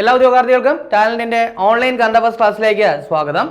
എല്ലാ ഉദ്യോഗാർത്ഥികൾക്കും ടാലന്റിന്റെ ഓൺലൈൻ കണ്ടപസ് ക്ലാസ്സിലേക്ക് സ്വാഗതം.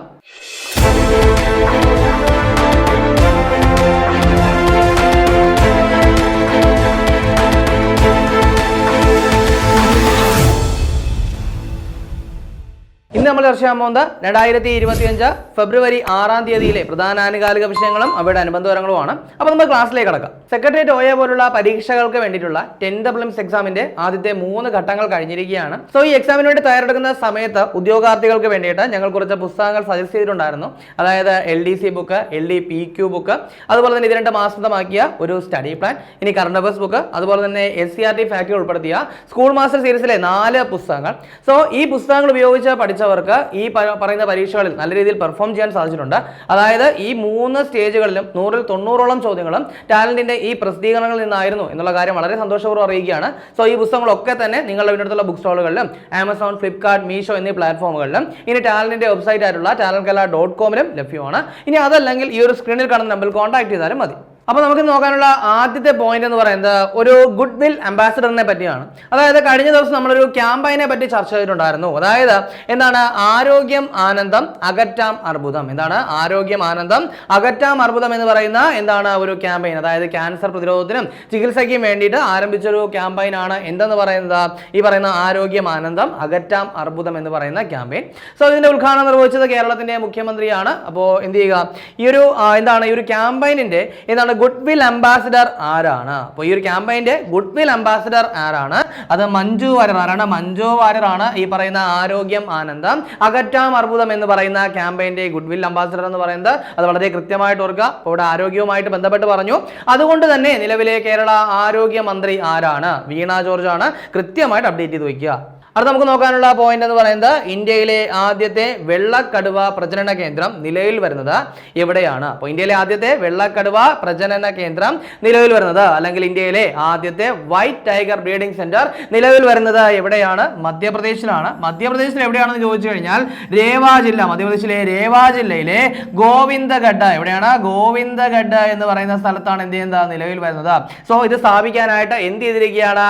ഇന്ന് നമ്മൾ ചർച്ച ചെയ്യാൻ പോകുന്നത് രണ്ടായിരത്തി ഇരുപത്തി അഞ്ച് ഫെബ്രുവരി ആറാം തീയതിയിലെ പ്രധാന ആനുകാലിക വിഷയങ്ങളും അവയുടെ അനുബന്ധപരങ്ങളുമാണ് അപ്പോൾ നമ്മൾ ക്ലാസ്സിലേക്ക് കടക്കാം. സെക്രട്ടേറിയറ്റ് ഓയ പോലുള്ള പരീക്ഷകൾക്ക് വേണ്ടിയിട്ടുള്ള ടെൻത്ത് പ്രിലിംസ് എക്സാമിന്റെ ആദ്യത്തെ മൂന്ന് ഘട്ടങ്ങൾ കഴിഞ്ഞിരിക്കുകയാണ്. സോ ഈ എക്സാമിന് വേണ്ടി തയ്യാറെടുക്കുന്ന സമയത്ത് ഉദ്യോഗാർത്ഥികൾക്ക് വേണ്ടിയിട്ട് ഞങ്ങൾ കുറച്ച് പുസ്തകങ്ങൾ സജസ്റ്റ് ചെയ്തിട്ടുണ്ടായിരുന്നു. അതായത് L D C book L D P Q book അതുപോലെ തന്നെ ഇത് രണ്ട് മാസമാക്കിയ ഒരു സ്റ്റഡി പ്ലാൻ ഇനി കറണ്ട് അഫേഴ്സ് ബുക്ക് അതുപോലെ തന്നെ S C R T factory ഉൾപ്പെടുത്തിയ സ്കൂൾ മാസ്റ്റർ സീരീസിലെ നാല് പുസ്തകങ്ങൾ. സോ ഈ പുസ്തകങ്ങൾ ഉപയോഗിച്ച് പഠിച്ചവർക്ക് ഈ പറയുന്ന പരീക്ഷകളിൽ നല്ല രീതിയിൽ പെർഫോം ചെയ്യാൻ സാധിച്ചിട്ടുണ്ട്. അതായത് ഈ മൂന്ന് സ്റ്റേജുകളിലും നൂറിൽ തൊണ്ണൂറോളം ചോദ്യങ്ങളും ടാലന്റിന്റെ ഈ പ്രസിദ്ധീകരണങ്ങളിൽ നിന്നായിരുന്നു എന്നുള്ള കാര്യം വളരെ സന്തോഷപൂർവം അറിയിക്കുകയാണ്. സോ ഈ പുസ്തകങ്ങളൊക്കെ തന്നെ നിങ്ങളുടെ വീട്ടിലുള്ള ബുക്ക് സ്റ്റോളുകളിലും ആമസോൺ ഫ്ലിപ്കാർട്ട് മീഷോ എന്നീ പ്ലാറ്റ്ഫോമുകളിലും ഇനി ടാലന്റിന്റെ വെബ്സൈറ്റ് ആയിട്ടുള്ള ടാലൻ കല ഡോട്ട് കോമിലും ലഭ്യമാണ്. ഇനി അതല്ലെങ്കിൽ ഈ ഒരു സ്ക്രീനിൽ കാണുന്ന നമ്പറിൽ കോൺടാക്ട് ചെയ്താലും മതി. അപ്പോൾ നമുക്ക് നോക്കാനുള്ള ആദ്യത്തെ പോയിന്റ് എന്ന് പറയുന്നത് ഒരു ഗുഡ് വിൽ അംബാസിഡറിനെ പറ്റിയാണ്. അതായത് കഴിഞ്ഞ ദിവസം നമ്മളൊരു ക്യാമ്പയിനെ പറ്റി ചർച്ച ചെയ്തിട്ടുണ്ടായിരുന്നു. അതായത് എന്താണ്? ആരോഗ്യം ആനന്ദം അകറ്റാം അർബുദം. എന്താണ്? ആരോഗ്യം ആനന്ദം അകറ്റാം അർബുദം എന്ന് പറയുന്ന എന്താണ് ഒരു ക്യാമ്പയിൻ? അതായത് ക്യാൻസർ പ്രതിരോധത്തിനും ചികിത്സയ്ക്കും വേണ്ടിയിട്ട് ആരംഭിച്ചൊരു ക്യാമ്പയിൻ ആണ് എന്തെന്ന് പറയുന്നത്? ഈ പറയുന്ന ആരോഗ്യം ആനന്ദം അകറ്റാം അർബുദം എന്ന് പറയുന്ന ക്യാമ്പയിൻ. സോ ഇതിന്റെ ഉദ്ഘാടനം നിർവഹിച്ചത് കേരളത്തിന്റെ മുഖ്യമന്ത്രിയാണ്. അപ്പോൾ എന്ത് ചെയ്യുക? ഈ ഒരു എന്താണ്? ഈ ഒരു ക്യാമ്പയിനിന്റെ എന്താണ് ഗുഡ് വിൽ അംബാസിഡർ ആരാണ്? അപ്പോൾ ഈ ഒരു ക്യാമ്പയിന്റെ ഗുഡ് വിൽ അംബാസിഡർ ആരാണ്? അത് മഞ്ജു വാര്യർ ആരാണ് മഞ്ജു വാര്യർ ആണ് ഈ പറയുന്ന ആരോഗ്യം ആനന്ദം അകറ്റാം അർബുദം എന്ന് പറയുന്ന ക്യാമ്പയിന്റെ ഗുഡ് വിൽ അംബാസിഡർ എന്ന് പറയുന്നത്. അത് വളരെ കൃത്യമായിട്ട് ഓർക്കുക. അപ്പോൾ ഇവിടെ ആരോഗ്യവുമായിട്ട് ബന്ധപ്പെട്ട് പറഞ്ഞു. അതുകൊണ്ട് തന്നെ നിലവിലെ കേരള ആരോഗ്യ മന്ത്രി ആരാണ്? വീണ ജോർജ് ആണ്. കൃത്യമായിട്ട് അപ്ഡേറ്റ് ചെയ്ത് വയ്ക്കുക. അടുത്ത നമുക്ക് നോക്കാനുള്ള പോയിന്റ് എന്ന് പറയുന്നത് ഇന്ത്യയിലെ ആദ്യത്തെ വെള്ളക്കടുവ പ്രജനന കേന്ദ്രം നിലവിൽ വരുന്നത് എവിടെയാണ്? അപ്പോൾ ഇന്ത്യയിലെ ആദ്യത്തെ വെള്ളക്കടുവ പ്രജനന കേന്ദ്രം നിലവിൽ വരുന്നത് അല്ലെങ്കിൽ ഇന്ത്യയിലെ ആദ്യത്തെ വൈറ്റ് ടൈഗർ ബ്രീഡിംഗ് സെന്റർ നിലവിൽ വരുന്നത് എവിടെയാണ്? മധ്യപ്രദേശിലാണ്. മധ്യപ്രദേശിൽ എവിടെയാണെന്ന് ചോദിച്ചു കഴിഞ്ഞാൽ രേവാ ജില്ല മധ്യപ്രദേശിലെ രേവാ ജില്ലയിലെ ഗോവിന്ദഗഡ. എവിടെയാണ്? ഗോവിന്ദഗഡ എന്ന് പറയുന്ന സ്ഥലത്താണ് എന്ത് ചെയ്യുന്നത്? നിലവിൽ വരുന്നത്. സോ ഇത് സ്ഥാപിക്കാനായിട്ട് എന്ത് ചെയ്തിരിക്കുകയാണ്?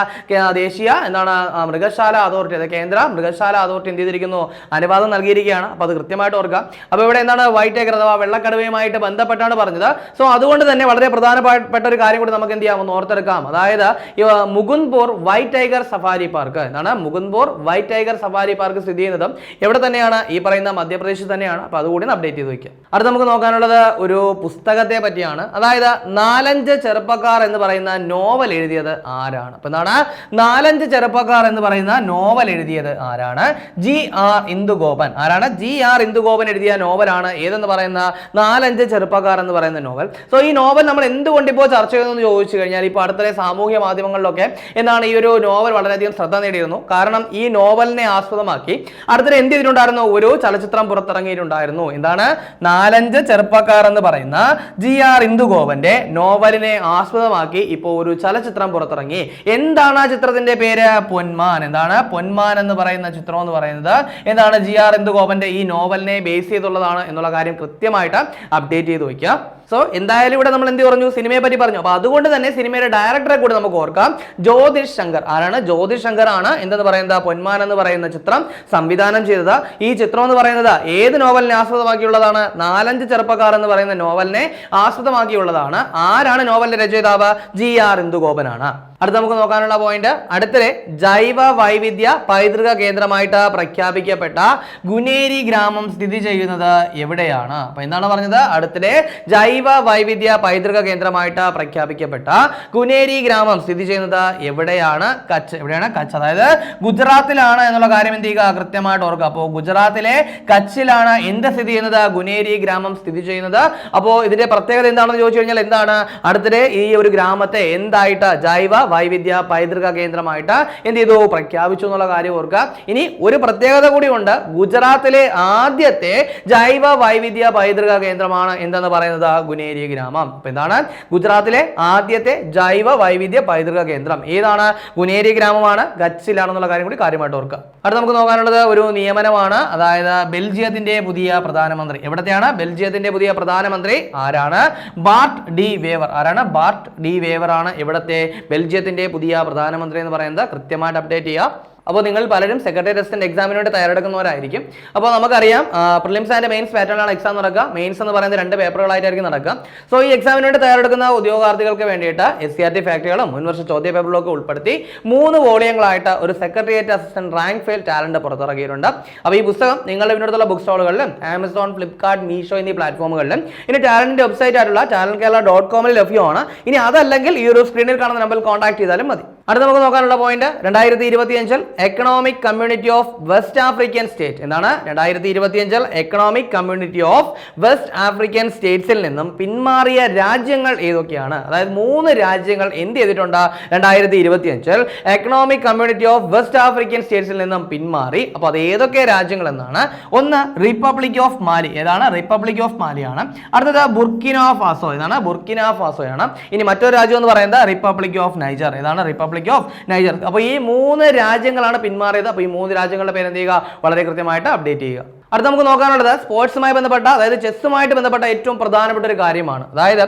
ദേശീയ എന്താണ് മൃഗശാല അതോറിറ്റി അത് കേന്ദ്ര മൃഗശാല അതോറിറ്റി എന്ത് ചെയ്തിരിക്കുന്നു? അനുവാദം നൽകിയിരിക്കുകയാണ്. അപ്പോൾ അത് കൃത്യമായിട്ട് ഓർക്കുക. അപ്പോൾ ഇവിടെ എന്താണ് വൈറ്റ് ഏക്കർ അഥവാ വെള്ളക്കടുവയുമായിട്ട് ബന്ധപ്പെട്ടാണ് പറഞ്ഞത്. സോ അതുകൊണ്ട് തന്നെ വളരെ പ്രധാനപ്പെട്ട ഒരു കാര്യം കൂടി നമുക്ക് എന്ത് ചെയ്യാം ഒന്ന് ഓർത്തെടുക്കാം. അതായത് Mukundpur white tiger safari park എന്താണ്? Mukundpur white tiger safari park സ്ഥിതി ചെയ്യുന്നത് എവിടെ തന്നെയാണ്? ഈ പറയുന്ന മധ്യപ്രദേശിൽ തന്നെയാണ്. അപ്പോൾ അതുകൂടി അപ്ഡേറ്റ് ചെയ്ത് വയ്ക്കുക അടുത്ത നമുക്ക് നോക്കാനുള്ളത് ഒരു പുസ്തകത്തെ പറ്റിയാണ്. അതായത് നാലഞ്ച് ചെറുപ്പക്കാർ എന്ന് പറയുന്ന നോവൽ എഴുതിയത് ആരാണ്? അപ്പൊ എന്താണ്? നാലഞ്ച് ചെറുപ്പക്കാർ എന്ന് പറയുന്ന നോവൽ എഴുതിയത് ആരാണ്? G R Indugopan. ആരാണ്? ജി ആർ ഇന്ദുഗോപൻ എഴുതിയ നോവലാണ് ഏതെന്ന് പറയുന്ന? നാലഞ്ച് ചെറുപ്പക്കാർ എന്ന് പറയുന്ന നോവൽ സോ ഈ നോവൽ നമ്മൾ എന്തുകൊണ്ട് ഇപ്പോൾ ചർച്ച ചെയ്യുന്നു ചോദിച്ചു കഴിഞ്ഞാൽ ഇപ്പോൾ അടുത്തിടെ സാമൂഹ്യ മാധ്യമങ്ങളിലൊക്കെ എന്താണ് ഈ ഒരു നോവൽ വളരെയധികം ശ്രദ്ധ നേടിയിരുന്നു. കാരണം ഈ നോവലിനെ ആസ്പദമാക്കി അടുത്തിടെ എന്ത് ചെയ്തിട്ടുണ്ടായിരുന്നു? ഒരു ചലച്ചിത്രം പുറത്തിറങ്ങിയിട്ടുണ്ടായിരുന്നു. എന്താണ്? നാലഞ്ച് ചെറുപ്പക്കാർ എന്ന് പറയുന്ന ജി ആർ ഇന്ദുഗോപന്റെ നോവലിനെ ആസ്പദമാക്കി ഇപ്പോൾ ഒരു ചലച്ചിത്രം പുറത്തിറങ്ങി. എന്താണ് ആ ചിത്രത്തിന്റെ പേര്? പൊന്മാൻ. എന്താണ്? പൊന്മാൻ എന്ന് പറയുന്ന ചിത്രം എന്ന് പറയുന്നത്. എന്താണ്? ജി ആർ ഇന്ദുഗോപന്റെ ഈ നോവലിനെ ബേസ് ചെയ്തുള്ളതാണ് എന്നുള്ള കാര്യം കൃത്യമായിട്ട് അപ്ഡേറ്റ് ചെയ്ത് വയ്ക്കുക സോ എന്തായാലും ഇവിടെ നമ്മൾ എന്ത് പറഞ്ഞു? സിനിമയെ പറ്റി പറഞ്ഞു. അപ്പൊ അതുകൊണ്ട് തന്നെ സിനിമയുടെ ഡയറക്ടറെ കൂടി നമുക്ക് ഓർക്കാം. ജ്യോതിഷ് ശങ്കർ. ആരാണ്? ജ്യോതിഷ് ശങ്കർ ആണ് എന്തെന്ന് പറയുന്നത്? പൊന്മാൻ എന്ന് പറയുന്ന ചിത്രം സംവിധാനം ചെയ്തത്. ഈ ചിത്രം എന്ന് പറയുന്നത് ഏത് നോവലിനെ ആസ്പദമാക്കിയുള്ളതാണ് നാലഞ്ച് ചെറുപ്പക്കാർ എന്ന് പറയുന്ന നോവലിനെ ആസ്പദമാക്കിയുള്ളതാണ് ആരാണ് നോവലിന്റെ രചയിതാവ്? ജി ആർ ഇന്ദുഗോപനാണ്. അടുത്ത നമുക്ക് നോക്കാനുള്ള പോയിന്റ് അടുത്തിടെ ജൈവ വൈവിധ്യ പൈതൃക കേന്ദ്രമായിട്ട് പ്രഖ്യാപിക്കപ്പെട്ട ഗുനേരി ഗ്രാമം സ്ഥിതി ചെയ്യുന്നത് എവിടെയാണ്? അപ്പൊ എന്താണ് പറഞ്ഞത്? അടുത്തിടെ ജൈവ വൈവിധ്യ പൈതൃക കേന്ദ്രമായിട്ട് പ്രഖ്യാപിക്കപ്പെട്ട കുനേരി ഗ്രാമം സ്ഥിതി ചെയ്യുന്നത് എവിടെയാണ്? കച്ച് എവിടെയാണ്? കച്ച്. അതായത് ഗുജറാത്തിലാണ് എന്നുള്ള കാര്യം എന്ത് ചെയ്യുക? കൃത്യമായിട്ട് ഓർക്കുക. അപ്പോൾ ഗുജറാത്തിലെ കച്ചിലാണ് എന്ത് സ്ഥിതി ചെയ്യുന്നത്? ഗുനേരി ഗ്രാമം സ്ഥിതി ചെയ്യുന്നത്. അപ്പോൾ ഇതിന്റെ പ്രത്യേകത എന്താണെന്ന് ചോദിച്ചു കഴിഞ്ഞാൽ എന്താണ്? അടുത്തിടെ ഈ ഒരു ഗ്രാമത്തെ എന്തായിട്ട് ജൈവ വൈവിധ്യ പൈതൃക കേന്ദ്രമായിട്ട് എന്ത് ചെയ്തു? പ്രഖ്യാപിച്ചു എന്നുള്ള കാര്യം ഓർക്കുക. ഇനി ഒരു പ്രത്യേകത കൂടി ഉണ്ട് ഗുജറാത്തിലെ ആദ്യത്തെ ജൈവ വൈവിധ്യ പൈതൃക കേന്ദ്രമാണ് എന്തെന്ന് പറയുന്നത്? ഗുനേരി ഗ്രാമം. അപ്പൊ എന്താണ്? ഗുജറാത്തിലെ ആദ്യത്തെ ജൈവ വൈവിധ്യ പൈതൃക കേന്ദ്രം. ഏതാണ്? ഗുനേരി ഗ്രാമമാണ്. ഗച്ചിലാണെന്നുള്ള കാര്യം കൂടി കാര്യമായിട്ട് ഓർക്കുക. അടുത്ത നമുക്ക് നോക്കാനുള്ളത് ഒരു നിയമനമാണ്. അതായത് ബെൽജിയത്തിന്റെ പുതിയ പ്രധാനമന്ത്രി. എവിടത്തെയാണ്? ബെൽജിയത്തിന്റെ പുതിയ പ്രധാനമന്ത്രി ആരാണ്? Bart De Wever. ആരാണ്? ബാർട്ട് ഡി വേവർ ആണ് ഇവിടത്തെ ബെൽജിയത്തിന്റെ പുതിയ പ്രധാനമന്ത്രി എന്ന് പറയുന്നത്. കൃത്യമായിട്ട് അപ്ഡേറ്റ് ചെയ്യുക അപ്പോൾ നിങ്ങൾ പലരും സെക്രട്ടറി അസിസ്റ്റന്റ് എക്സാമിന് വേണ്ടി തയ്യാറെടുക്കുന്നവരായിരിക്കും. അപ്പോൾ നമുക്കറിയാം പ്രിലിംസ് ആൻഡ് മെയിൻസ് പാറ്റേണാണ് എക്സാം നടക്കുക. മെയിൻസ് എന്ന് പറയുന്നത് രണ്ട് പേപ്പറുകളായിട്ടായിരിക്കും നടക്കുക. സോ ഈ എക്സാമിന് വേണ്ടി തയ്യാറെടുക്കുന്ന ഉദ്യോഗാർത്ഥികൾക്ക് വേണ്ടിയിട്ട് എസ് സി ആർ ടി ഫാക്ടറികളും മുൻവർഷ ചോദ്യ പേപ്പറുകളൊക്കെ ഉൾപ്പെടുത്തി മൂന്ന് വോളിയങ്ങളായിട്ട് ഒരു secretariat assistant rank file talent പുറത്തിറക്കിയിട്ടുണ്ട്. അപ്പോൾ ഈ പുസ്തകം നിങ്ങളുടെ ഇവിടുത്തെ ബുക്ക് സ്റ്റോളുകളിലും ആമസോൺ ഫ്ലിപ്കാർട്ട് മീഷോ എന്നീ പ്ലാറ്റ്ഫോമുകളിലും ഇനി ടാലന്റിന്റെ വെബ്സൈറ്റ് ആയിട്ടുള്ള ടാലന്റ് കേരള ഡോട്ട് കോമിൽ ലഭ്യമാണ്. ഇനി അതല്ലെങ്കിൽ ഈ ഒരു സ്ക്രീനിൽ കാണുന്ന നമ്പറിൽ കോൺടാക്ട് ചെയ്താലും മതി. അടുത്ത നമുക്ക് നോക്കാനുള്ള പോയിന്റ് രണ്ടായിരത്തി ഇരുപത്തിയഞ്ചിൽ economic community of West African state എന്താണ്? രണ്ടായിരത്തി ഇരുപത്തിയഞ്ചിൽ economic community of west African സ്റ്റേറ്റ്സിൽ നിന്നും പിന്മാറിയ രാജ്യങ്ങൾ ഏതൊക്കെയാണ്? അതായത് മൂന്ന് രാജ്യങ്ങൾ എന്ത് ചെയ്തിട്ടുണ്ട്? രണ്ടായിരത്തി ഇരുപത്തിയഞ്ചിൽ economic community of West African സ്റ്റേറ്റ്സിൽ നിന്നും പിന്മാറി. അപ്പോൾ അത് ഏതൊക്കെ രാജ്യങ്ങൾ എന്നാണ്? ഒന്ന് റിപ്പബ്ലിക് ഓഫ് മാലി ഏതാണ്? റിപ്പബ്ലിക് ഓഫ് മാലിയാണ് അടുത്തത് ബുർക്കിന ഫാസോ ഇതാണ് ബുർക്കിന ഫാസോയാണ് ഇനി മറ്റൊരു രാജ്യം എന്ന് പറയുന്നത് റിപ്പബ്ലിക് ഓഫ് നൈജർ ഏതാണ്? റിപ്പബ്ലിക് ഓഫ് നൈജർ അപ്പോൾ ഈ മൂന്ന് രാജ്യങ്ങളാണ് പിന്മാറിയത്. അപ്പോൾ ഈ മൂന്ന് രാജ്യങ്ങളുടെ പേര് എന്ത് ചെയ്യുക? വളരെ കൃത്യമായിട്ട് അപ്ഡേറ്റ് ചെയ്യുക. അടുത്ത നമുക്ക് നോക്കാനുള്ളത് സ്പോർട്സുമായി ബന്ധപ്പെട്ട അതായത് ചെസ്സുമായിട്ട് ബന്ധപ്പെട്ട ഏറ്റവും പ്രധാനപ്പെട്ട ഒരു കാര്യമാണ്. അതായത്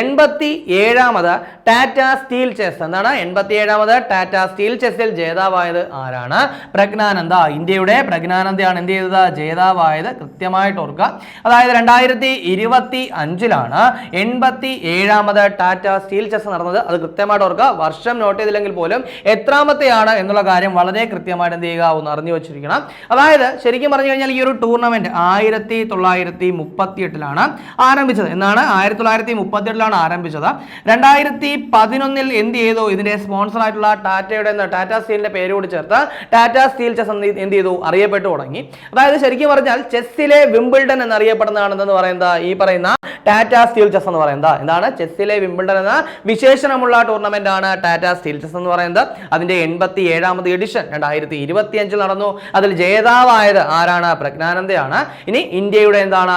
എൺപത്തി ഏഴാമത് ടാറ്റ സ്റ്റീൽ ചെസ്. എന്താണ്? എൺപത്തി ഏഴാമത് ടാറ്റ സ്റ്റീൽ ചെസ്സിൽ ജേതാവായത് ആരാണ്? പ്രജ്ഞാനന്ദ. ഇന്ത്യയുടെ പ്രജ്ഞാനന്ദയാണ് എന്ത് ചെയ്തത്? ജേതാവായത് കൃത്യമായിട്ട് ഓർക്കുക. അതായത് രണ്ടായിരത്തി ഇരുപത്തി അഞ്ചിലാണ് എൺപത്തി ഏഴാമത് ടാറ്റ സ്റ്റീൽ ചെസ് നടന്നത്. അത് കൃത്യമായിട്ട് ഓർക്കുക. വർഷം നോട്ട് ചെയ്തില്ലെങ്കിൽ പോലും എത്രാമത്തെയാണ് എന്നുള്ള കാര്യം വളരെ കൃത്യമായിട്ട് എന്ത് ചെയ്യുക? ഒന്ന് അറിഞ്ഞു വെച്ചിരിക്കണം. അതായത് ശരിക്കും പറഞ്ഞു കഴിഞ്ഞാൽ ഈ ഒരു ടൂർണമെന്റ് ആയിരത്തി തൊള്ളായിരത്തി മുപ്പത്തി എട്ടിലാണ് ആരംഭിച്ചത്. എന്നാണ് ആയിരത്തി തൊള്ളായിരത്തി മുപ്പത്തി എട്ടിലാണ് ആരംഭിച്ചത്. രണ്ടായിരത്തി പതിനൊന്നിൽ എന്ത് ചെയ്തു? ഇതിന്റെ സ്പോൺസർ ആയിട്ടുള്ള ടാറ്റയുടെ ടാറ്റ സ്റ്റീലിന്റെ പേര് കൂടി ചേർത്ത് ടാറ്റ സ്റ്റീൽ ചെസ് എന്ത് ചെയ്തു? അറിയപ്പെട്ടു തുടങ്ങി. അതായത് ശരിക്കും പറഞ്ഞാൽ ചെസ്സിലെ വിംബിൾഡൺ എന്നറിയപ്പെടുന്നതാണെന്ന് പറയുന്നത് ഈ പറയുന്ന ടാറ്റ സ്റ്റീൽ ചെസ് എന്ന് പറയുന്നത്. എന്താണ്? ചെസ്സിലെ വിംബിൾഡൺ എന്ന വിശേഷണമുള്ള ടൂർണമെന്റ് ആണ് ടാറ്റ സ്റ്റീൽ ചെസ് എന്ന് പറയുന്നത്. അതിന്റെ എൺപത്തി ഏഴാമത് എഡിഷൻ രണ്ടായിരത്തി ഇരുപത്തി അഞ്ചിൽ നടന്നു. അതിൽ ജേതാവായത് ആരാണ്? പ്രജ്ഞാനന്ദയാണ് ഇനി ഇന്ത്യയുടെ എന്താണ്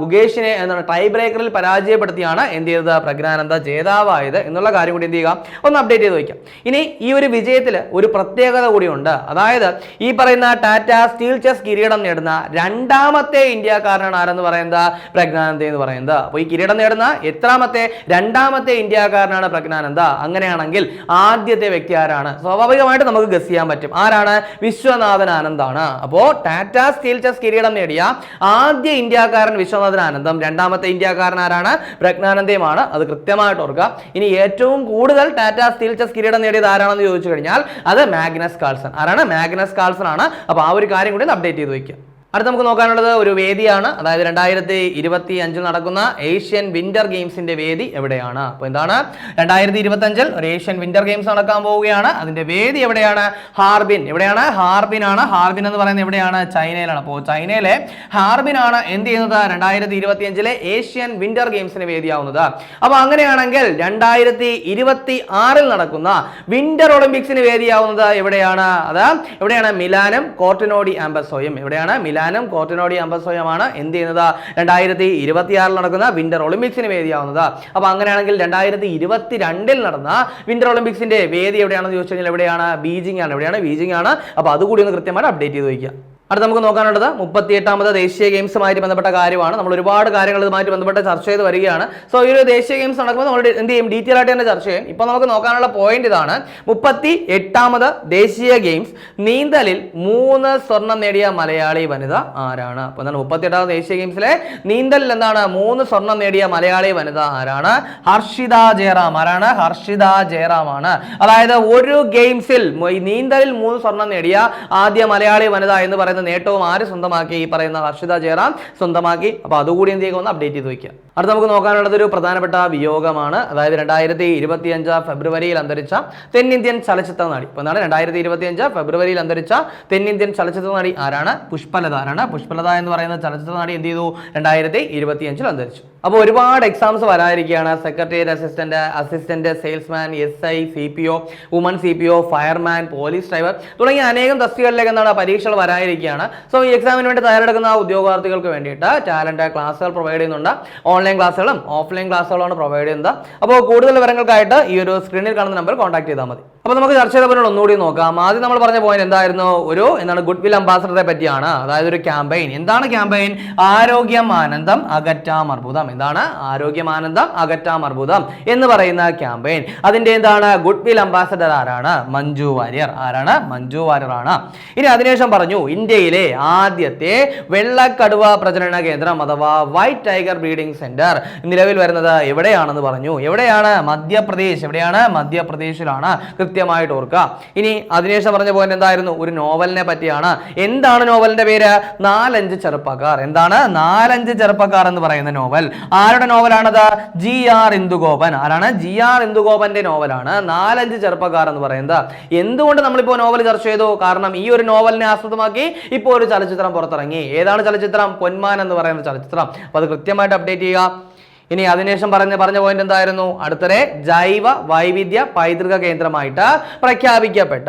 ഗുഗേഷിനെ എന്താണ് ടൈ ബ്രേക്കറിൽ പരാജയപ്പെടുത്തിയാണ് എന്ത് ചെയ്തത് പ്രജ്ഞാനന്ദ ജേതാവായത് എന്നുള്ള കാര്യം കൂടി എന്ത് ചെയ്യുക? ഒന്ന് അപ്ഡേറ്റ് ചെയ്ത് വയ്ക്കാം. ഇനി ഈ ഒരു വിജയത്തിൽ ഒരു പ്രത്യേകത കൂടിയുണ്ട്. അതായത് ഈ പറയുന്ന ടാറ്റ സ്റ്റീൽ ചെസ് കിരീടം നേടുന്ന രണ്ടാമത്തെ ഇന്ത്യക്കാരനാണ് ആരെന്ന് പറയുന്നത്? പ്രജ്ഞാനന്ദ എന്ന് പറയുന്നത്. അപ്പോൾ ഈ കിരീടം നേടുന്ന എത്രാമത്തെ രണ്ടാമത്തെ ഇന്ത്യക്കാരനാണ് പ്രജ്ഞാനന്ദ അങ്ങനെയാണെങ്കിൽ ആദ്യത്തെ വ്യക്തി ആരാണ്? സ്വാഭാവികമായിട്ട് നമുക്ക് ഗസ് ചെയ്യാൻ പറ്റും. ആരാണ്? വിശ്വനാഥൻ ആനന്ദാണ്. അപ്പോൾ ടാറ്റ സ്റ്റീൽ ചെസ് കിരീടം നേടിയ ആദ്യ ഇന്ത്യക്കാരൻ വിശ്വനാഥൻ ആനന്ദം. രണ്ടാമത്തെ ഇന്ത്യക്കാരൻ ആരാണ്? പ്രജ്ഞാനന്ദയുമാണ്. അത് കൃത്യമായിട്ട് ഓർക്കുക. ഇനി ഏറ്റവും കൂടുതൽ ടാറ്റ സ്റ്റീൽ ചെസ് കിരീടം നേടിയത് ആരാണെന്ന് ചോദിച്ചു കഴിഞ്ഞാൽ അത് മാഗ്നസ് കാൾസൺ. ആരാണ്? മാഗ്നസ് കാൾസൺ ആണ്. അപ്പോൾ ആ ഒരു കാര്യം കൂടി അപ്ഡേറ്റ് ചെയ്ത് വയ്ക്കുക. അടുത്ത നമുക്ക് നോക്കാനുള്ളത് ഒരു വേദിയാണ്. അതായത് രണ്ടായിരത്തി ഇരുപത്തി അഞ്ചിൽ നടക്കുന്ന ഏഷ്യൻ വിന്റർ ഗെയിംസിന്റെ വേദി എവിടെയാണ്? അപ്പോൾ എന്താണ്? രണ്ടായിരത്തി ഇരുപത്തി അഞ്ചിൽ ഒരു ഏഷ്യൻ വിന്റർ ഗെയിംസ് നടക്കാൻ പോവുകയാണ്. അതിന്റെ വേദി എവിടെയാണ്? ഹാർബിൻ. എവിടെയാണ്? ഹാർബിൻ ആണ് ഹാർബിൻ എന്ന് പറയുന്നത് എവിടെയാണ്? ചൈനയിലാണ്. അപ്പോൾ ചൈനയിലെ ഹാർബിൻ ആണ് എന്ത് ചെയ്യുന്നത്? രണ്ടായിരത്തി ഇരുപത്തി അഞ്ചിലെ ഏഷ്യൻ വിന്റർ ഗെയിംസിന് വേദിയാവുന്നത്. അപ്പോൾ അങ്ങനെയാണെങ്കിൽ രണ്ടായിരത്തി ഇരുപത്തി ആറിൽ നടക്കുന്ന വിന്റർ ഒളിമ്പിക്സിന് വേദിയാവുന്നത് എവിടെയാണ്? അത് എവിടെയാണ്? മിലാനും കോർട്ടിനോഡി ആംബസോയും. എവിടെയാണ്? മിലാനും കോർട്ടിനോടി ആംബസോയുമാണ് എന്ത് ചെയ്യുന്നത്? രണ്ടായിരത്തി ഇരുപത്തിയാറിൽ നടക്കുന്ന വിന്റർ ഒളിമ്പിക്സിന് വേദിയാവുന്നത്. അപ്പോൾ അങ്ങനെയാണെങ്കിൽ രണ്ടായിരത്തി ഇരുപത്തി രണ്ടിൽ നടന്ന വിന്റർ ഒളിമ്പിക്സിന്റെ വേദി എവിടെയാണെന്ന് ചോദിച്ചു കഴിഞ്ഞാൽ എവിടെയാണ്? ബീജിംഗ് ആണ്. എവിടെയാണ്? ബീജിംഗ് ആണ്. അപ്പോൾ അതുകൂടി ഒന്ന് കൃത്യമായിട്ട് അപ്ഡേറ്റ് ചെയ്ത് വയ്ക്കുക. അടുത്ത നമുക്ക് നോക്കാനുള്ളത് മുപ്പത്തി എട്ടാമത് ദേശീയ ഗെയിംസുമായിട്ട് ബന്ധപ്പെട്ട കാര്യമാണ്. നമ്മൾ ഒരുപാട് കാര്യങ്ങൾ ഇതുമായിട്ട് ബന്ധപ്പെട്ട് ചർച്ച ചെയ്ത് വരികയാണ്. സോ ഈ ഒരു ദേശീയ ഗെയിംസ് നടക്കുമ്പോൾ നമ്മൾ എന്ത് ചെയ്യും? ഡീറ്റെയിൽ ആയിട്ട് തന്നെ ചർച്ച ചെയ്യും. ഇപ്പോൾ നമുക്ക് നോക്കാനുള്ള പോയിന്റ് ഇതാണ്. മുപ്പത്തി എട്ടാമത് ദേശീയ ഗെയിംസ്. നീന്തലിൽ മൂന്ന് സ്വർണം നേടിയ മലയാളി വനിത ആരാണ്? അപ്പോൾ എന്താണ് മുപ്പത്തി എട്ടാമത് ദേശീയ ഗെയിംസിലെ നീന്തലിൽ എന്താണ്? മൂന്ന് സ്വർണം നേടിയ മലയാളി വനിത ആരാണ്? ഹർഷിത ജയറാം. ആരാണ്? ഹർഷിത ജയറാം ആണ്. അതായത് ഒരു ഗെയിംസിൽ നീന്തലിൽ മൂന്ന് സ്വർണം നേടിയ ആദ്യ മലയാളി വനിത എന്ന് പറയുന്ന നേട്ടവും ആര് സ്വന്തമാക്കി? ഈ പറയുന്ന ഹർഷിത ജയറാം സ്വന്തമാക്കി. അപ്പോൾ അതുകൂടി എന്ത് ചെയ്യുക? ഒന്ന് അപ്ഡേറ്റ് ചെയ്ത് വയ്ക്കുക. അടുത്ത നമുക്ക് നോക്കാനുള്ളത് ഒരു പ്രധാനപ്പെട്ട വിയോഗമാണ്. അതായത് രണ്ടായിരത്തി ഇരുപത്തി അഞ്ച് ഫെബ്രുവരിയിൽ അന്തരിച്ച തെന്നിന്ത്യൻ ചലച്ചിത്ര നടി. ഇപ്പോൾ എന്താണ്? രണ്ടായിരത്തി ഇരുപത്തി അഞ്ച് ഫെബ്രുവരിയിൽ അന്തരിച്ച തെന്നിന്ത്യൻ ചലച്ചിത്ര നടി ആരാണ്? പുഷ്പലത ആരാണ് പുഷ്പലത എന്ന് പറയുന്ന ചലച്ചിത്ര നടി എന്ത് ചെയ്തു? രണ്ടായിരത്തി ഇരുപത്തി അഞ്ചിൽ അന്തരിച്ചു. അപ്പോൾ ഒരുപാട് exams വരാതിരിക്കുകയാണ് secretariat assistant assistant salesman S I C P O woman C P O fireman police driver തുടങ്ങിയ അനേകം തസ്തികളിലേക്ക് എന്താണ്? പരീക്ഷകൾ വരാതിരിക്കുകയാണ് സോ ഈ എക്സാമിന് വേണ്ടി തയ്യാറെടുക്കുന്ന ഉദ്യോഗാർത്ഥികൾക്ക് വേണ്ടിയിട്ട് ടാലന്റ് ക്ലാസ്സുകൾ പ്രൊവൈഡ് ചെയ്യുന്നുണ്ട്. ഓൺലൈൻ ക്ലാസ്സുകളും ഓഫ്ലൈൻ ക്ലാസ്സുകളാണ് പ്രൊവൈഡ് ചെയ്യുന്നത്. അപ്പോൾ കൂടുതൽ വിവരങ്ങൾക്കായിട്ട് ഈ ഒരു സ്ക്രീനിൽ കാണുന്ന നമ്പർ കോൺടാക്ട് ചെയ്താൽ മതി. അപ്പോൾ നമുക്ക് ചർച്ച ചെയ്ത പോലുള്ള ഒന്നുകൂടി നോക്കാം. ആദ്യം നമ്മൾ പറഞ്ഞ പോയിന്റ് എന്തായിരുന്നു? ഒരു എന്താണ് ഗുഡ് വിൽ അംബാസഡറെ പറ്റിയാണ്. അതായത് ഒരു ക്യാമ്പയിൻ എന്താണ് ക്യാമ്പയിൻ ആരോഗ്യം ആനന്ദം അകറ്റാം അർബുദം എന്താണ്? ആരോഗ്യം ആനന്ദം അകറ്റാം അർബുദം എന്ന് പറയുന്ന ക്യാമ്പയിൻ അതിന്റെ എന്താണ്? ഗുഡ് വിൽ അംബാസഡർ ആരാണ്? മഞ്ജു വാര്യർ. ആരാണ്? മഞ്ജു വാര്യർ ആണ് ഇനി അതിനുശേഷം പറഞ്ഞു ഇന്ത്യയിലെ ആദ്യത്തെ വെള്ളക്കടുവ പ്രചരണ കേന്ദ്രം അഥവാ വൈറ്റ് ടൈഗർ ബ്രീഡിംഗ് സെന്റർ നിലവിൽ വരുന്നത് എവിടെയാണെന്ന് പറഞ്ഞു. എവിടെയാണ്? മധ്യപ്രദേശ്. എവിടെയാണ്? മധ്യപ്രദേശിലാണ്. കൃത്യമായിട്ട് ഓർക്കുക. ഇനി അതിനുശേഷം പറഞ്ഞ പോയിന്റ് എന്തായിരുന്നു? ഒരു നോവലിനെ പറ്റിയാണ്. എന്താണ് നോവലിന്റെ പേര്? നാലഞ്ച് ചെറുപ്പക്കാർ. എന്താണ്? നാലഞ്ച് ചെറുപ്പക്കാർ എന്ന് പറയുന്ന നോവൽ. ആരുടെ നോവലാണത്? G R Indugopan. ആരാണ്? ജി ആർ ഇന്ദുഗോപന്റെ നോവലാണ് നാലഞ്ച് ചെറുപ്പക്കാർ എന്ന് പറയുന്നത്. എന്തുകൊണ്ട് നമ്മളിപ്പോ നോവൽ ചർച്ച ചെയ്തു? കാരണം ഈ ഒരു നോവലിനെ ആസ്പദമാക്കി ഇപ്പോൾ ഒരു ചലച്ചിത്രം പുറത്തിറങ്ങി. ഏതാണ് ചലച്ചിത്രം? പൊന്മാൻ എന്ന് പറയുന്ന ചലച്ചിത്രം. അപ്പോൾ അത് കൃത്യമായിട്ട് അപ്ഡേറ്റ് ചെയ്യുക. ഇനി അതിനുശേഷം പറഞ്ഞ പറഞ്ഞ പോയിന്റ് എന്തായിരുന്നു? അടുത്തിടെ ജൈവ വൈവിധ്യ പൈതൃക കേന്ദ്രമായിട്ട് പ്രഖ്യാപിക്കപ്പെട്ട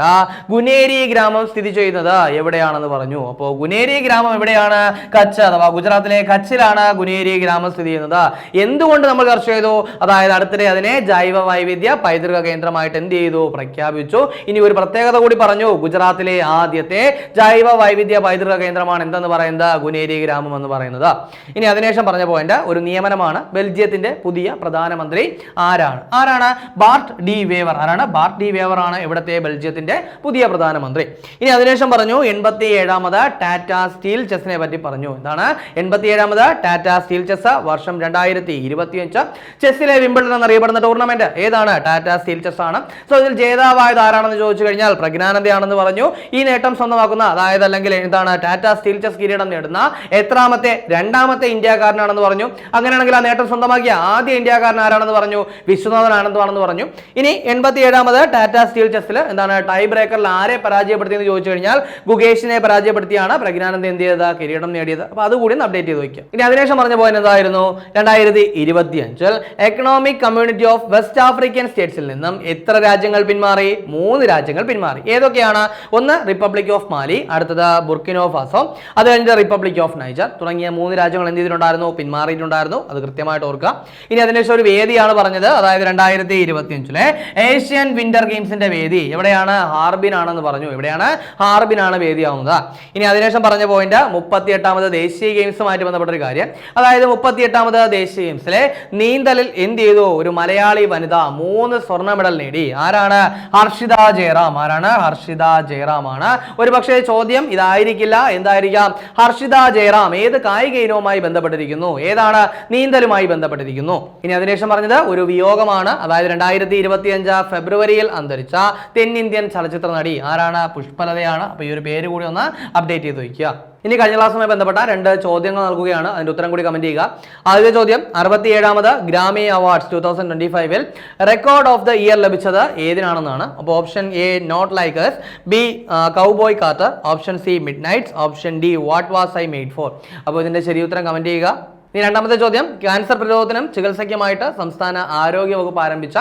ഗുനേരി ഗ്രാമം സ്ഥിതി ചെയ്യുന്നത് എവിടെയാണെന്ന് പറഞ്ഞു. അപ്പോ ഗുനേരി ഗ്രാമം എവിടെയാണ്? കച്ച് അഥവാ ഗുജറാത്തിലെ കച്ചിലാണ് ഗുനേരി ഗ്രാമം സ്ഥിതി ചെയ്യുന്നത്. എന്തുകൊണ്ട് നമ്മൾ ചർച്ച ചെയ്തു? അതായത് അടുത്തിടെ അതിനെ ജൈവ വൈവിധ്യ പൈതൃക കേന്ദ്രമായിട്ട് എന്ത് ചെയ്തു? പ്രഖ്യാപിച്ചു. ഇനി ഒരു പ്രത്യേകത കൂടി പറഞ്ഞു. ഗുജറാത്തിലെ ആദ്യത്തെ ജൈവ വൈവിധ്യ പൈതൃക കേന്ദ്രമാണ് എന്തെന്ന് പറയുന്നത്? ഗുനേരി ഗ്രാമം എന്ന് പറയുന്നത്. ഇനി അതിനുശേഷം പറഞ്ഞ പോയിന്റ് ഒരു നിയമനമാണ്. ബെൽജിയത്തിന്റെ പുതിയ പ്രധാനമന്ത്രി ആരാണ്? ആരാണ്? Bart De Wever. ആരാണ്? ബാർട്ട് ഡി വേവർ ആണ് ഇവിടുത്തെ ബെൽജിയത്തിന്റെ പുതിയ പ്രധാനമന്ത്രി. ഇനി അതിനുശേഷം പറഞ്ഞു എൺപത്തി ഏഴാമത് ടാറ്റ സ്റ്റീൽ ചെസ്സിനെ പറ്റി പറഞ്ഞു. എന്താണ്? എൺപത്തി ഏഴാമത് ടാറ്റ സ്റ്റീൽ ചെസ് വർഷം രണ്ടായിരത്തി ഇരുപത്തിയഞ്ച് ചെസ്സിലെ വിമ്പിൾഡൺ എന്നറിയപ്പെടുന്ന ടൂർണമെന്റ് ഏതാണ്? ടാറ്റ സ്റ്റീൽ ചെസ് ആണ്. സോ ഇതിൽ ജേതാവായത് ആരാണെന്ന് ചോദിച്ചു കഴിഞ്ഞാൽ പ്രജ്ഞാനന്ദയാണെന്ന് പറഞ്ഞു. ഈ നേട്ടം സ്വന്തമാക്കുന്ന അതായത് അല്ലെങ്കിൽ എന്താണ് ടാറ്റ സ്റ്റീൽ ചെസ് കിരീടം നേടുന്ന എത്രാമത്തെ രണ്ടാമത്തെ ഇന്ത്യക്കാരനാണെന്ന് പറഞ്ഞു. അങ്ങനെയാണെങ്കിൽ ആ നേട്ടം സ്വന്തമാക്കിയ ആദ്യ ഇന്ത്യക്കാരൻ ആരാണെന്ന് പറഞ്ഞു? വിശ്വനാഥൻ ആനന്ദമാണെന്ന് പറഞ്ഞു. ഇനി എൺപത്തി ഏഴാമത് ടാറ്റ സ്റ്റീൽ ചെസ്സിൽ എന്താണ് ടൈ ബ്രേക്കറിൽ ആരെ പരാജയപ്പെടുത്തിയെന്ന് ചോദിച്ചു കഴിഞ്ഞാൽ ഗുഗേഷിനെ പരാജയപ്പെടുത്തിയാണ് പ്രജ്ഞാനന്ദ എന്ത് ചെയ്തത്? കിരീടം നേടിയത്. അപ്പോൾ അതുകൂടി ഒന്ന് അപ്ഡേറ്റ് ചെയ്ത് വയ്ക്കുക ഇനി അതിനുശേഷം പറഞ്ഞ പോയിന്റ് എന്തായിരുന്നു? രണ്ടായിരത്തി ഇരുപത്തി അഞ്ചിൽ economic community of West African സ്റ്റേറ്റ്സിൽ നിന്നും എത്ര രാജ്യങ്ങൾ പിന്മാറി? മൂന്ന് രാജ്യങ്ങൾ പിന്മാറി. ഏതൊക്കെയാണ്? ഒന്ന് റിപ്പബ്ലിക് ഓഫ് മാലി അടുത്തത് ബുർക്കിനോ ഫാസോ അത് കഴിഞ്ഞിട്ട് റിപ്പബ്ലിക് ഓഫ് നൈജർ തുടങ്ങിയ മൂന്ന് രാജ്യങ്ങൾ എന്ത് ചെയ്തിട്ടുണ്ടായിരുന്നു? പിന്മാറിയിട്ടുണ്ടായിരുന്നു. അത് കൃത്യമായിട്ട് ഓർക്കുക. ഇനി അതിനുശേഷം ഒരു വേദിയാണ് പറഞ്ഞത്. അതായത് രണ്ടായിരത്തി ഇരുപത്തി അഞ്ചിലെ ഏഷ്യൻ വിന്റർ ഗെയിംസിന്റെ വേദി. എവിടെയാണ്? ഹാർബിൻ ആണെന്ന് പറഞ്ഞു. എവിടെയാണ്? ഹാർബിൻ ആണ് വേദിയാവുന്നത്. ഇനി അതിനുശേഷം പറഞ്ഞ പോയിന്റ് മുപ്പത്തി എട്ടാമത് ദേശീയ ഗെയിംസുമായിട്ട് ബന്ധപ്പെട്ട ഒരു കാര്യം. അതായത് മുപ്പത്തി എട്ടാമത് ദേശീയ ഗെയിംസിലെ നീന്തലിൽ എന്ത് ചെയ്തു? ഒരു മലയാളി വനിത മൂന്ന് സ്വർണ മെഡൽ നേടി. ആരാണ്? ഹർഷിത ജയറാം. ആരാണ്? ഹർഷിത ജയറാം ആണ് ഒരു പക്ഷേ ചോദ്യം ഇതായിരിക്കില്ല. എന്തായിരിക്കാം? ഹർഷിത ജയറാം ഏത് കായിക ഇനവുമായി ബന്ധപ്പെട്ടിരിക്കുന്നു? ഏതാണ്? നീന്തലുമായി ബന്ധപ്പെട്ടിരിക്കുന്നു. ഇനി അതിനുശേഷം പറഞ്ഞത് ഒരു വിയോഗമാണ്. അതായത് രണ്ടായിരത്തി ഇരുപത്തി അഞ്ച് ഫെബ്രുവരിയിൽ അന്തരിച്ച തെന്നിന്ത്യൻ ചലച്ചിത്ര നടി. ആരാണ്? പുഷ്പലതയാണ്. അപ്പൊ ഈ ഒരു പേര് കൂടി ഒന്ന് അപ്ഡേറ്റ് ചെയ്ത് വയ്ക്കുക. ഇനി കഴിഞ്ഞ ക്ലാസ്സുമായി ബന്ധപ്പെട്ട രണ്ട് ചോദ്യങ്ങൾ നൽകുകയാണ്. അതിന്റെ ഉത്തരം കൂടി കമന്റ് ചെയ്യുക. ആദ്യത്തെ ചോദ്യം അറുപത്തി ഏഴാമത് Grammy awards two thousand twenty ഫൈവിൽ റെക്കോർഡ് ഓഫ് ദ ഇയർ ലഭിച്ചത് ഏതിനാണെന്നാണ് അപ്പോൾ option A not like us B cowboy Carter. Option C midnights option D what was I made for അപ്പോൾ ഇതിന്റെ ശരി ഉത്തരം കമന്റ് ചെയ്യുക. ഇനി രണ്ടാമത്തെ ചോദ്യം. ക്യാൻസർ പ്രതിരോധത്തിനും ചികിത്സയ്ക്കുമായിട്ട് സംസ്ഥാന ആരോഗ്യ വകുപ്പ് ആരംഭിച്ച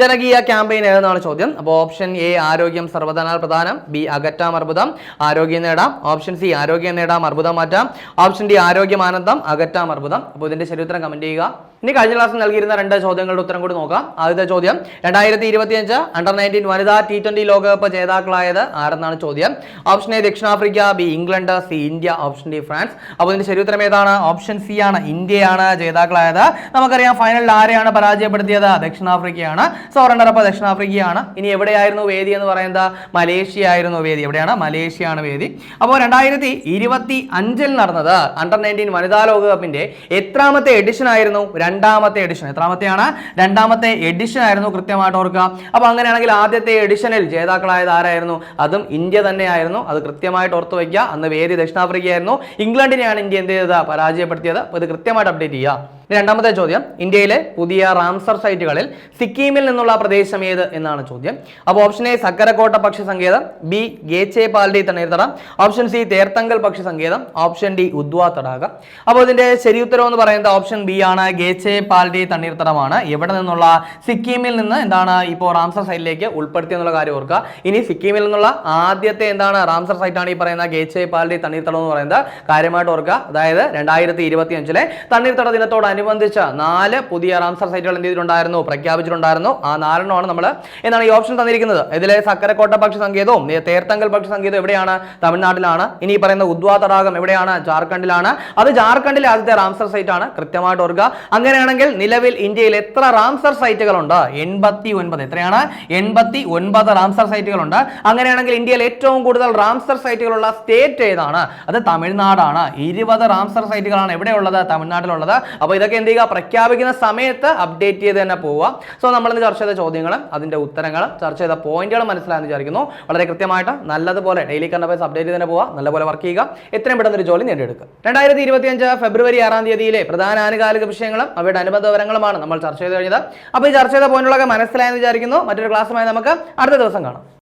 ജനകീയ ക്യാമ്പയിൻ ഏതെന്നാണ് ചോദ്യം. അപ്പോൾ ഓപ്ഷൻ എ ആരോഗ്യം സർവധനാൽ പ്രധാനം ബി അകറ്റാം അർബുദം. ആരോഗ്യം നേടാം. ഓപ്ഷൻ സി ആരോഗ്യം നേടാം അർബുദം മാറ്റാം. ഓപ്ഷൻ ഡി ആരോഗ്യം ആനന്ദം അകറ്റാം അർബുദം. അപ്പോൾ ഇതിന്റെ ശരി ഉത്തരം കമന്റ് ചെയ്യുക. ഇനി കഴിഞ്ഞ ക്ലാസ് നൽകിയിരുന്ന രണ്ട് ചോദ്യങ്ങളുടെ ഉത്തരം കൂടി നോക്കാം. ആദ്യത്തെ ചോദ്യം രണ്ടായിരത്തി ഇരുപത്തിയഞ്ച് അണ്ടർ നയന്റീൻ വനിതാ ടി ട്വന്റി ലോകകപ്പ് ജേതാക്കളായത് ആരെന്നാണ് ചോദ്യം? ഓപ്ഷൻ എ ദക്ഷിണാഫ്രിക്ക B England C India option D France. അപ്പോൾ ഇതിന്റെ ശരി ഉത്തരം ഏതാണ്? ഓപ്ഷൻ സി ആണ് ഇന്ത്യയാണ് ജേതാക്കളായത്. നമുക്കറിയാം ഫൈനലിൽ ആരെയാണ് പരാജയപ്പെടുത്തിയത്? ദക്ഷിണാഫ്രിക്കയാണ്. സോ റണ്ണറപ്പ് ദക്ഷിണാഫ്രിക്കയാണ്. ഇനി എവിടെയായിരുന്നു വേദി എന്ന് പറയുന്നത്? മലേഷ്യ ആയിരുന്നു വേദി. എവിടെയാണ്? മലേഷ്യയാണ് വേദി. അപ്പോൾ രണ്ടായിരത്തി ഇരുപത്തി അഞ്ചിൽ നടന്നത് അണ്ടർ നയന്റീൻ വനിതാ ലോകകപ്പിന്റെ എത്രാമത്തെ എഡിഷൻ ആയിരുന്നു? രണ്ടാമത്തെ എഡിഷൻ എത്രാമത്തെയാണ്? രണ്ടാമത്തെ എഡിഷൻ ആയിരുന്നു കൃത്യമായിട്ട് ഓർക്കുക. അപ്പോൾ അങ്ങനെയാണെങ്കിൽ ആദ്യത്തെ എഡിഷനിൽ ജേതാക്കളായത് ആരായിരുന്നു? അതും ഇന്ത്യ തന്നെയായിരുന്നു. അത് കൃത്യമായിട്ട് ഓർത്തു വയ്ക്കുക. അന്ന് വേദി ദക്ഷിണാഫ്രിക്കയായിരുന്നു. ഇംഗ്ലണ്ടിനെയാണ് ഇന്ത്യ എന്ത് ചെയ്തത്? പരാജയപ്പെടുത്തിയത്. അപ്പോൾ ഇത് കൃത്യമായിട്ട് അപ്ഡേറ്റ് ചെയ്യുക. രണ്ടാമത്തെ ചോദ്യം ഇന്ത്യയിലെ പുതിയ റാംസർ സൈറ്റുകളിൽ സിക്കിമിൽ നിന്നുള്ള പ്രദേശം ഏത് എന്നാണ് ചോദ്യം. അപ്പോൾ ഓപ്ഷൻ എ സക്കരക്കോട്ട പക്ഷി സങ്കേതം ബി ഗേച്ചെ പാൽഡി തണ്ണീർത്തട ഓപ്ഷൻ സി തേർത്തങ്കൽ പക്ഷി സങ്കേതം ഓപ്ഷൻ ഡി ഉദ്വാ തടാകം. അപ്പോൾ ഇതിന്റെ ശരി ഉത്തരം എന്ന് പറയുന്നത് ഓപ്ഷൻ ബി ആണ് ഗേച്ചെ പാൽഡി തണ്ണീർത്തടമാണ്. എവിടെ നിന്നുള്ള സിക്കിമിൽ നിന്ന് എന്താണ് ഇപ്പോൾ റാംസർ സൈറ്റിലേക്ക് ഉൾപ്പെടുത്തി എന്നുള്ള കാര്യം ഓർക്കുക. ഇനി സിക്കിമിൽ നിന്നുള്ള ആദ്യത്തെ എന്താണ് റാംസർ സൈറ്റാണ് ഈ പറയുന്ന ഗേച്ചെ പാൽഡി തണ്ണീർത്തടം എന്ന് പറയുന്നത്. കാര്യമായിട്ട് ഓർക്കുക. അതായത് രണ്ടായിരത്തി ഇരുപത്തി അഞ്ചിലെ തണ്ണീർത്തട ദിനത്തോട് അനുബന്ധിച്ച് നാല് പുതിയ റാംസർ സൈറ്റുകൾ എന്ത് ചെയ്തിട്ടുണ്ടായിരുന്നു പ്രഖ്യാപിച്ചിട്ടുണ്ടായിരുന്നു. ആ നാലെണ്ണമാണ് നമ്മൾ എന്നാണ് ഈ ഓപ്ഷൻ തന്നിരിക്കുന്നത്. ഇതിലെ സക്കരക്കോട്ട പക്ഷി സങ്കേതവും തേർത്തങ്കൽ പക്ഷി സങ്കേതം എവിടെയാണ്? തമിഴ്നാട്ടിലാണ്. ഇനി പറയുന്ന ഉദ്വാ തടാകം എവിടെയാണ്? ജാർഖണ്ഡിലാണ്. അത് ജാർഖണ്ഡിലെ ആദ്യത്തെ റാംസർ സൈറ്റ് ആണ് കൃത്യമായിട്ട് ഓർക്കുക. അങ്ങനെയാണെങ്കിൽ നിലവിൽ ഇന്ത്യയിൽ എത്ര റാംസർ സൈറ്റുകളുണ്ട്? എൺപത്തി ഒൻപത് എത്രയാണ്? എൺപത്തി ഒൻപത് റാംസർ സൈറ്റുകളുണ്ട്. അങ്ങനെയാണെങ്കിൽ ഇന്ത്യയിൽ ഏറ്റവും കൂടുതൽ റാംസർ സൈറ്റുകളുള്ള സ്റ്റേറ്റ് ഏതാണ്? അത് തമിഴ്നാടാണ്. ഇരുപത് റാംസർ സൈറ്റുകളാണ് എവിടെയുള്ളത്? തമിഴ്നാട്ടിലുള്ളത്. അപ്പോൾ ഇതൊക്കെ എന്ത് ചെയ്യുക? പ്രഖ്യാപിക്കുന്ന സമയത്ത് അപ്ഡേറ്റ് ചെയ്ത് തന്നെ പോവുക. സോ നമ്മൾ ഇന്ന് ചർച്ച ചെയ്ത ചോദ്യങ്ങളും അതിന്റെ ഉത്തരങ്ങളും ചർച്ച ചെയ്ത പോയിന്റുകൾ മനസ്സിലായെന്ന് വിചാരിക്കുന്നു. വളരെ കൃത്യമായിട്ട് നല്ലതുപോലെ ഡെയിലി കണ്ട പേസ് അപ്ഡേറ്റ് ചെയ്ത് തന്നെ പോവുക. നല്ലപോലെ വർക്ക് ചെയ്യുക. എത്രയും പെട്ടെന്ന് ഒരു ജോലി നേടിയെടുക്കുക. രണ്ടായിരത്തി ഇരുപത്തിയഞ്ച് ഫെബ്രുവരി ആറാം തീയതിയിലെ പ്രധാന ആനുകാലിക വിഷയങ്ങളും അവയുടെ അനുബന്ധ വിവരങ്ങളുമാണ് നമ്മൾ ചർച്ച ചെയ്ത് കഴിഞ്ഞത്. അപ്പോൾ ഈ ചർച്ച ചെയ്ത പോയിന്റുകളൊക്കെ മനസ്സിലായെന്ന് വിചാരിക്കുന്നു. മറ്റൊരു ക്ലാസ്സുമായി നമുക്ക് അടുത്ത ദിവസം കാണാം.